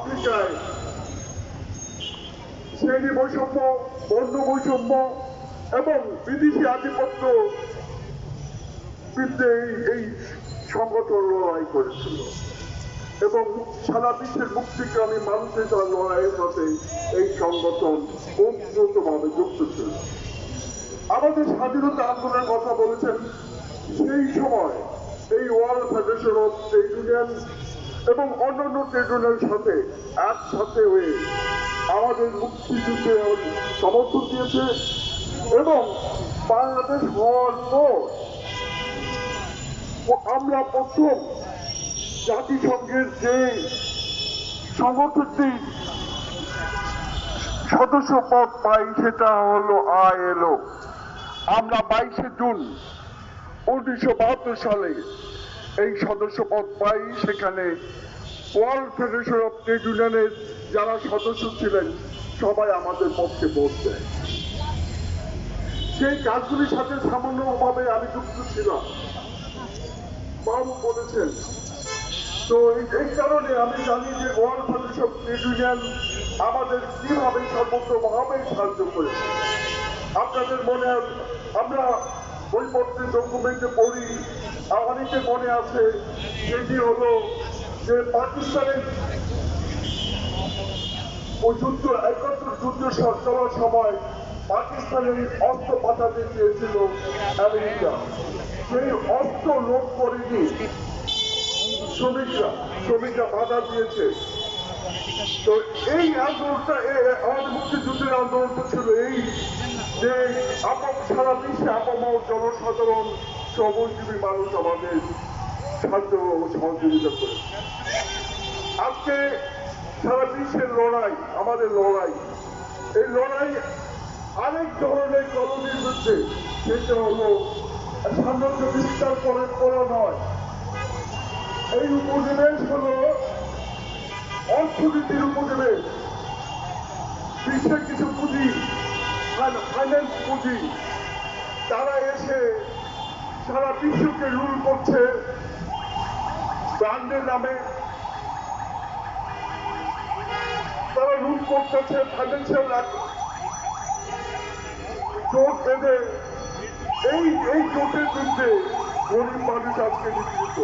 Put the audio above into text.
আফ্রিকায় শ্রেণি বৈষম্য, বর্ণ বৈষম্য এবং বিদেশি আধিপত্য বিরুদ্ধে এই- সংগঠন লড়াই করেছিল। এবং সারা বিশ্বের মুক্তিকামী মানুষের তারা লড়াইয়ের সাথে এই সংগঠন ওতপ্রোতভাবে যুক্ত ছিল। আমাদের স্বাধীনতা আন্দোলনের কথা বলেছেন, সেই সময় এই ওয়ার্ল্ড ফেডারেশন অফ ইউনিয়ন এবং অন্যান্য ট্রেড সাথে একসাথে হয়ে আমাদের মুক্তিযুদ্ধে সমর্থন দিয়েছে এবং বাংলাদেশ হওয়ার পর আমরা প্রথম জাতিসংঘের যে সংগঠনটি সদস্য পদ পাই সেটা হলো আইএলও। আমরা বাইশে জুন উনিশশো বাহাত্তর সালে এই সদস্য পদ পাই সেখানে। ওয়ার্ল্ড ফেডারেশন অফ ট্রেড ইউনিয়নের যারা সদস্য ছিলেন, সবাই আমাদের পক্ষে ভোট দেয়। সেই কাজগুলির সাথে সামান্যভাবে আমি যুক্ত ছিলাম। বাবু বলেছেন, তো এই- কারণে আমি জানি যে world federation of trade union আমাদের কীভাবে সর্বত্রভাবে সাহায্য করেছে। আপনাদের মনে আমরা বইপত্রে ডকুমেন্টে পড়ি। আর অনেকের মনে আছে সেটি হলো যে পাকিস্তানের যুদ্ধ যুদ্ধ চলার সময় পাকিস্তানের অস্ত্র পাঠাতে চেয়েছিল আমেরিকা। সেই অস্ত্র লোড করেনি শ্রমিকরা শ্রমিকরা বাধা দিয়েছে। তো এই আন্দোলনটা আমাদের মুক্তিযুদ্ধের আন্দোলনটা ছিল এই যে সারা বিশ্বে আপামর জনসাধারণ শ্রমজীবী মানুষ আমাদের সাহায্য সহযোগিতা করে। আজকে সারা বিশ্বের লড়াই, আমাদের লড়াই, এই লড়াই আরেক ধরনের কলোনির বিরুদ্ধে, সেটা হলো সাম্রাজ্য বিস্তার করে করা নয়। এই উপনিবেশ হলো অর্থনীতির উপনিবেশ। বিশ্বের কিছু পুঁজি ফাইন্যান্স পুঁজি। তারা এসে সারা বিশ্বকে রুল করছে। ব্র্যান্ডের নামে। তারা রুল করতেছে ফাইন্যান্সিয়াল জোট বেঁধে। এই এই জোটের বিরুদ্ধে গরিব মানুষ আজকে নিপীড়িত।